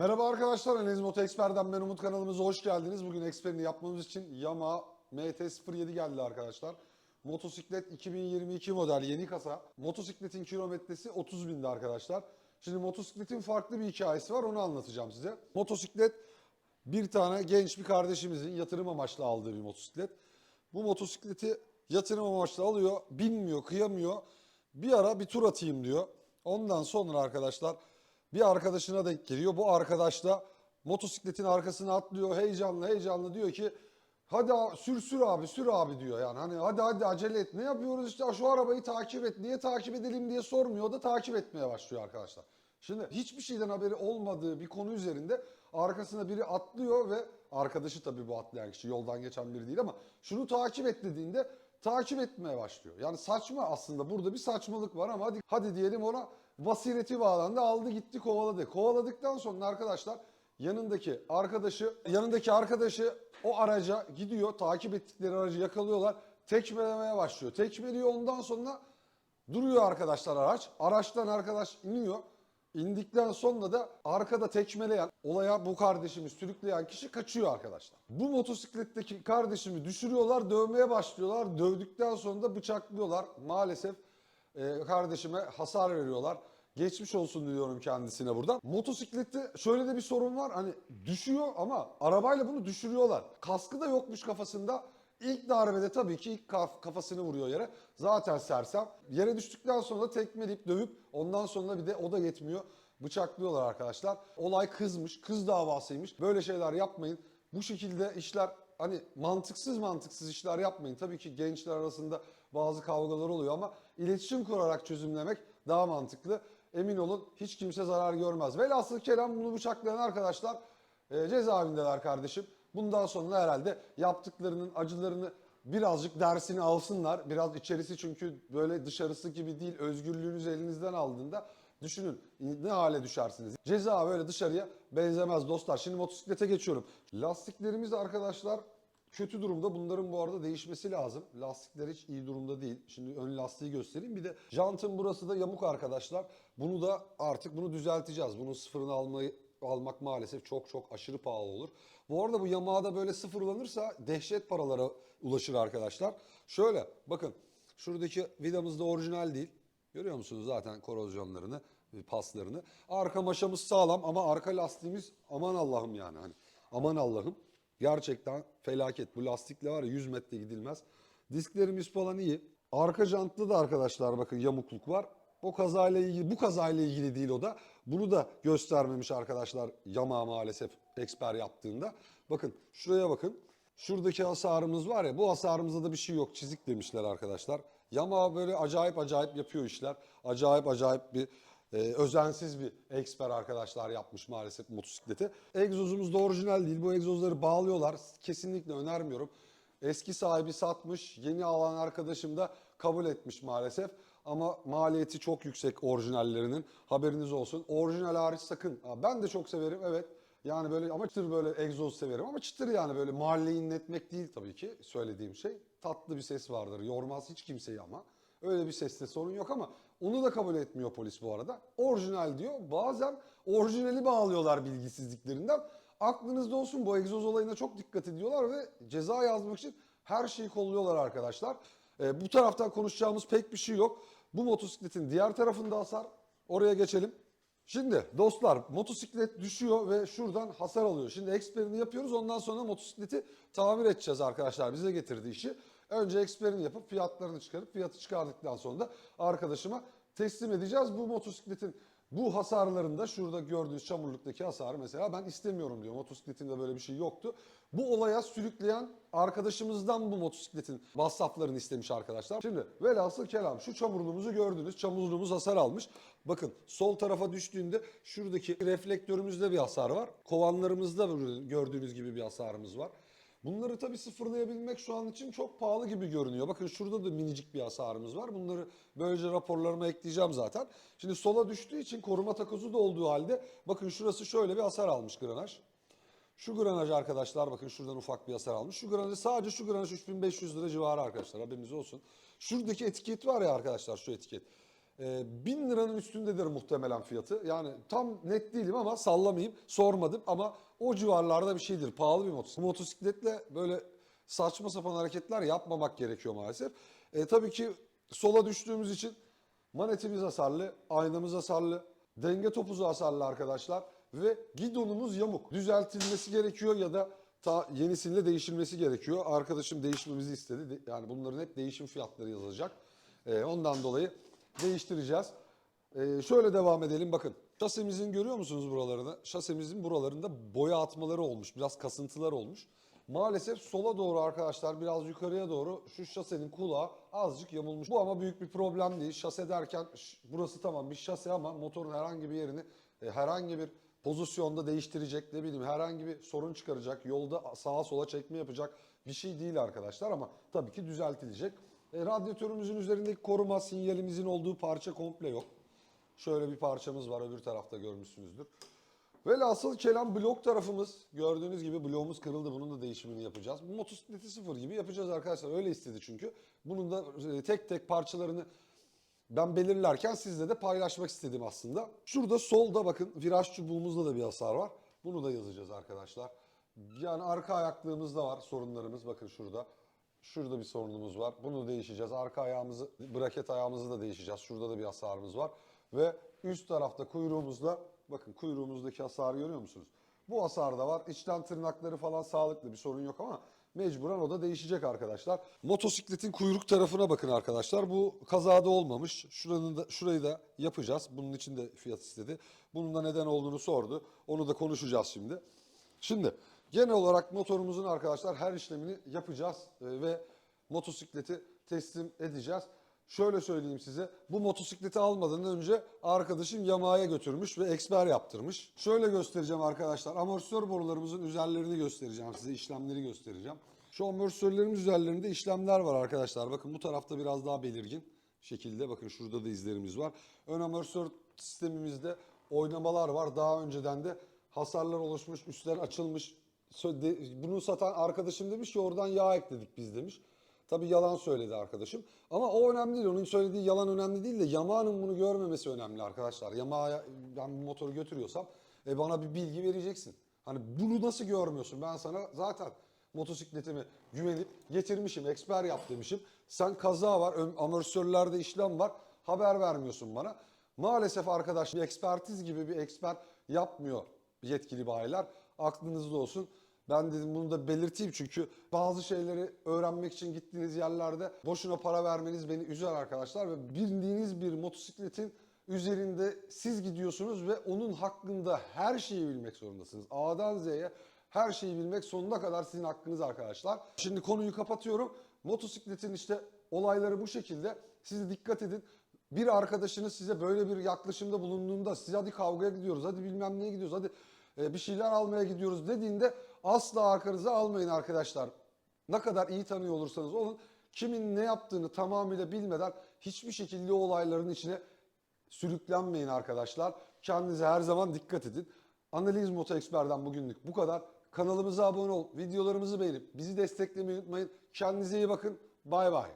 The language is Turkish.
Merhaba arkadaşlar, Analiz Moto Expert'den ben Umut kanalımıza hoş geldiniz. Bugün Expert'ini yapmamız için Yamaha MT-07 geldi arkadaşlar. Motosiklet 2022 model yeni kasa. Motosikletin kilometresi 30 bindi arkadaşlar. Şimdi motosikletin farklı bir hikayesi var onu anlatacağım size. Motosiklet bir tane genç bir kardeşimizin yatırım amaçlı aldığı bir motosiklet. Bu motosikleti yatırım amaçlı alıyor, binmiyor, kıyamıyor. Bir ara bir tur atayım diyor. Ondan sonra arkadaşlar bir arkadaşına denk geliyor. Bu arkadaş da motosikletin arkasına atlıyor heyecanlı heyecanlı. Diyor ki hadi sür sür abi sür abi diyor. Yani hani hadi hadi acele et. Ne yapıyoruz işte? Şu arabayı takip et. Niye takip edelim? diye sormuyor. Da takip etmeye başlıyor arkadaşlar. Şimdi hiçbir şeyden haberi olmadığı bir konu üzerinde arkasına biri atlıyor ve arkadaşı tabii bu atlayan kişi yoldan geçen biri değil ama şunu takip et dediğinde takip etmeye başlıyor. Yani saçma aslında. Burada bir saçmalık var ama hadi hadi diyelim ona basireti bağlandı aldı gitti kovaladı. Kovaladıktan sonra arkadaşlar yanındaki arkadaşı yanındaki arkadaşı o araca gidiyor takip ettikleri aracı yakalıyorlar tekmelemeye başlıyor. Tekmeliyor ondan sonra duruyor arkadaşlar araç. Araçtan arkadaş iniyor. İndikten sonra da arkada tekmeleyen, olaya bu kardeşimi sürükleyen kişi kaçıyor arkadaşlar. Bu motosikletteki kardeşimi düşürüyorlar, dövmeye başlıyorlar. Dövdükten sonra da bıçaklıyorlar. Maalesef e, kardeşime hasar veriyorlar. Geçmiş olsun diliyorum kendisine buradan. Motosiklette şöyle de bir sorun var. Hani düşüyor ama arabayla bunu düşürüyorlar. Kaskı da yokmuş kafasında. İlk darbede tabii ki ilk kaf- kafasını vuruyor yere. Zaten sersem. Yere düştükten sonra da tekmeleyip dövüp ondan sonra bir de o da yetmiyor. Bıçaklıyorlar arkadaşlar. Olay kızmış, kız davasıymış. Böyle şeyler yapmayın. Bu şekilde işler hani mantıksız mantıksız işler yapmayın. Tabii ki gençler arasında bazı kavgalar oluyor ama iletişim kurarak çözümlemek daha mantıklı. Emin olun hiç kimse zarar görmez. Velhasıl kelam bunu bıçaklayan arkadaşlar e, cezaevindeler kardeşim. Bundan sonra herhalde yaptıklarının acılarını birazcık dersini alsınlar. Biraz içerisi çünkü böyle dışarısı gibi değil. Özgürlüğünüz elinizden aldığında düşünün ne hale düşersiniz. Ceza böyle dışarıya benzemez dostlar. Şimdi motosiklete geçiyorum. Lastiklerimiz arkadaşlar kötü durumda. Bunların bu arada değişmesi lazım. Lastikler hiç iyi durumda değil. Şimdi ön lastiği göstereyim. Bir de jantın burası da yamuk arkadaşlar. Bunu da artık bunu düzelteceğiz. Bunun sıfırını almayı almak maalesef çok çok aşırı pahalı olur. Bu arada bu Yamaha'da böyle sıfırlanırsa dehşet paralara ulaşır arkadaşlar. Şöyle bakın şuradaki vidamız da orijinal değil. Görüyor musunuz zaten korozyonlarını, paslarını. Arka maşamız sağlam ama arka lastiğimiz aman Allah'ım yani hani aman Allah'ım. Gerçekten felaket. Bu lastikle var ya 100 metre gidilmez. Disklerimiz falan iyi. Arka jantta da arkadaşlar bakın yamukluk var. O kazayla ilgili, bu kazayla ilgili değil o da. Bunu da göstermemiş arkadaşlar Yamaha maalesef eksper yaptığında. Bakın şuraya bakın. Şuradaki hasarımız var ya bu hasarımızda da bir şey yok çizik demişler arkadaşlar. Yamaha böyle acayip acayip yapıyor işler. Acayip acayip bir e, özensiz bir eksper arkadaşlar yapmış maalesef motosikleti. Egzozumuz da orijinal değil. Bu egzozları bağlıyorlar. Kesinlikle önermiyorum. Eski sahibi satmış, yeni alan arkadaşım da kabul etmiş maalesef. Ama maliyeti çok yüksek orijinallerinin. Haberiniz olsun. Orijinal hariç sakın. Ben de çok severim evet. Yani böyle ama çıtır böyle egzoz severim ama çıtır yani böyle mahalleyi inletmek değil tabii ki söylediğim şey. Tatlı bir ses vardır. Yormaz hiç kimseyi ama. Öyle bir seste sorun yok ama onu da kabul etmiyor polis bu arada. Orijinal diyor. Bazen orijinali bağlıyorlar bilgisizliklerinden. Aklınızda olsun bu egzoz olayına çok dikkat ediyorlar ve ceza yazmak için her şeyi kolluyorlar arkadaşlar. Ee, bu taraftan konuşacağımız pek bir şey yok. Bu motosikletin diğer tarafında hasar. Oraya geçelim. Şimdi dostlar motosiklet düşüyor ve şuradan hasar alıyor. Şimdi eksperini yapıyoruz ondan sonra motosikleti tamir edeceğiz arkadaşlar. Bize getirdi işi. Önce eksperini yapıp fiyatlarını çıkarıp fiyatı çıkardıktan sonra da arkadaşıma teslim edeceğiz. Bu motosikletin bu hasarlarında şurada gördüğünüz çamurluktaki hasarı mesela ben istemiyorum diyor. Motosikletimde böyle bir şey yoktu. Bu olaya sürükleyen arkadaşımızdan bu motosikletin masraflarını istemiş arkadaşlar. Şimdi velhasıl kelam şu çamurluğumuzu gördünüz. Çamurluğumuz hasar almış. Bakın sol tarafa düştüğünde şuradaki reflektörümüzde bir hasar var. Kovanlarımızda gördüğünüz gibi bir hasarımız var. Bunları tabii sıfırlayabilmek şu an için çok pahalı gibi görünüyor. Bakın şurada da minicik bir hasarımız var. Bunları böylece raporlarıma ekleyeceğim zaten. Şimdi sola düştüğü için koruma takozu da olduğu halde bakın şurası şöyle bir hasar almış granaj. Şu granaj arkadaşlar bakın şuradan ufak bir hasar almış. Şu granaj sadece şu granaj 3500 lira civarı arkadaşlar haberiniz olsun. Şuradaki etiket var ya arkadaşlar şu etiket. E, 1000 liranın üstündedir muhtemelen fiyatı. Yani tam net değilim ama sallamayayım. Sormadım ama o civarlarda bir şeydir. Pahalı bir motosiklet. Motosikletle böyle saçma sapan hareketler yapmamak gerekiyor maalesef. E, tabii ki sola düştüğümüz için manetimiz hasarlı, aynamız hasarlı, denge topuzu hasarlı arkadaşlar ve gidonumuz yamuk. Düzeltilmesi gerekiyor ya da ta yenisiyle değişilmesi gerekiyor. Arkadaşım değişmemizi istedi. Yani bunların hep değişim fiyatları yazılacak. E, ondan dolayı değiştireceğiz. E, şöyle devam edelim bakın. Şasemizin görüyor musunuz buralarını? Şasemizin buralarında boya atmaları olmuş. Biraz kasıntılar olmuş. Maalesef sola doğru arkadaşlar biraz yukarıya doğru şu şasenin kulağı azıcık yamulmuş. Bu ama büyük bir problem değil. Şase derken burası tamam bir şase ama motorun herhangi bir yerini e, herhangi bir pozisyonda değiştirecek ne bileyim herhangi bir sorun çıkaracak yolda sağa sola çekme yapacak bir şey değil arkadaşlar ama tabii ki düzeltilecek. E, radyatörümüzün üzerindeki koruma sinyalimizin olduğu parça komple yok. Şöyle bir parçamız var öbür tarafta görmüşsünüzdür. Velhasıl kelam blok tarafımız gördüğünüz gibi bloğumuz kırıldı. Bunun da değişimini yapacağız. Bu motosikleti sıfır gibi yapacağız arkadaşlar. Öyle istedi çünkü. Bunun da e, tek tek parçalarını ben belirlerken sizle de paylaşmak istedim aslında. Şurada solda bakın viraj çubuğumuzda da bir hasar var. Bunu da yazacağız arkadaşlar. Yani arka ayaklığımızda var sorunlarımız. Bakın şurada. Şurada bir sorunumuz var. Bunu değişeceğiz. Arka ayağımızı, braket ayağımızı da değişeceğiz. Şurada da bir hasarımız var. Ve üst tarafta kuyruğumuzda, bakın kuyruğumuzdaki hasarı görüyor musunuz? Bu hasar da var. İçten tırnakları falan sağlıklı bir sorun yok ama mecburen o da değişecek arkadaşlar. Motosikletin kuyruk tarafına bakın arkadaşlar. Bu kazada olmamış. Şuranın da, şurayı da yapacağız. Bunun için de fiyat istedi. Bunun da neden olduğunu sordu. Onu da konuşacağız şimdi. Şimdi genel olarak motorumuzun arkadaşlar her işlemini yapacağız e, ve motosikleti teslim edeceğiz. Şöyle söyleyeyim size. Bu motosikleti almadan önce arkadaşım Yamaha'ya götürmüş ve eksper yaptırmış. Şöyle göstereceğim arkadaşlar. Amortisör borularımızın üzerlerini göstereceğim size. işlemleri göstereceğim. Şu amortisörlerimiz üzerlerinde işlemler var arkadaşlar. Bakın bu tarafta biraz daha belirgin şekilde. Bakın şurada da izlerimiz var. Ön amortisör sistemimizde oynamalar var. Daha önceden de hasarlar oluşmuş, üstler açılmış. Bunu satan arkadaşım demiş ki oradan yağ ekledik biz demiş. Tabii yalan söyledi arkadaşım. Ama o önemli değil. Onun söylediği yalan önemli değil de Yamaha'nın bunu görmemesi önemli arkadaşlar. Yamaha'ya ben bu motoru götürüyorsam e, bana bir bilgi vereceksin. Hani bunu nasıl görmüyorsun? Ben sana zaten motosikletimi güvenip getirmişim, eksper yap demişim. Sen kaza var, amortisörlerde işlem var. Haber vermiyorsun bana. Maalesef arkadaş bir ekspertiz gibi bir eksper yapmıyor yetkili bayiler. Aklınızda olsun. Ben dedim bunu da belirteyim çünkü bazı şeyleri öğrenmek için gittiğiniz yerlerde boşuna para vermeniz beni üzer arkadaşlar ve bildiğiniz bir motosikletin üzerinde siz gidiyorsunuz ve onun hakkında her şeyi bilmek zorundasınız. A'dan Z'ye her şeyi bilmek sonuna kadar sizin hakkınız arkadaşlar. Şimdi konuyu kapatıyorum. Motosikletin işte olayları bu şekilde. Siz dikkat edin. Bir arkadaşınız size böyle bir yaklaşımda bulunduğunda siz hadi kavgaya gidiyoruz, hadi bilmem neye gidiyoruz, hadi bir şeyler almaya gidiyoruz dediğinde asla arkanıza almayın arkadaşlar. Ne kadar iyi tanıyor olursanız olun kimin ne yaptığını tamamıyla bilmeden hiçbir şekilde olayların içine sürüklenmeyin arkadaşlar. Kendinize her zaman dikkat edin. Analiz Moto Expert'den bugünlük bu kadar. Kanalımıza abone ol, videolarımızı beğenip bizi desteklemeyi unutmayın. Kendinize iyi bakın. Bay bay.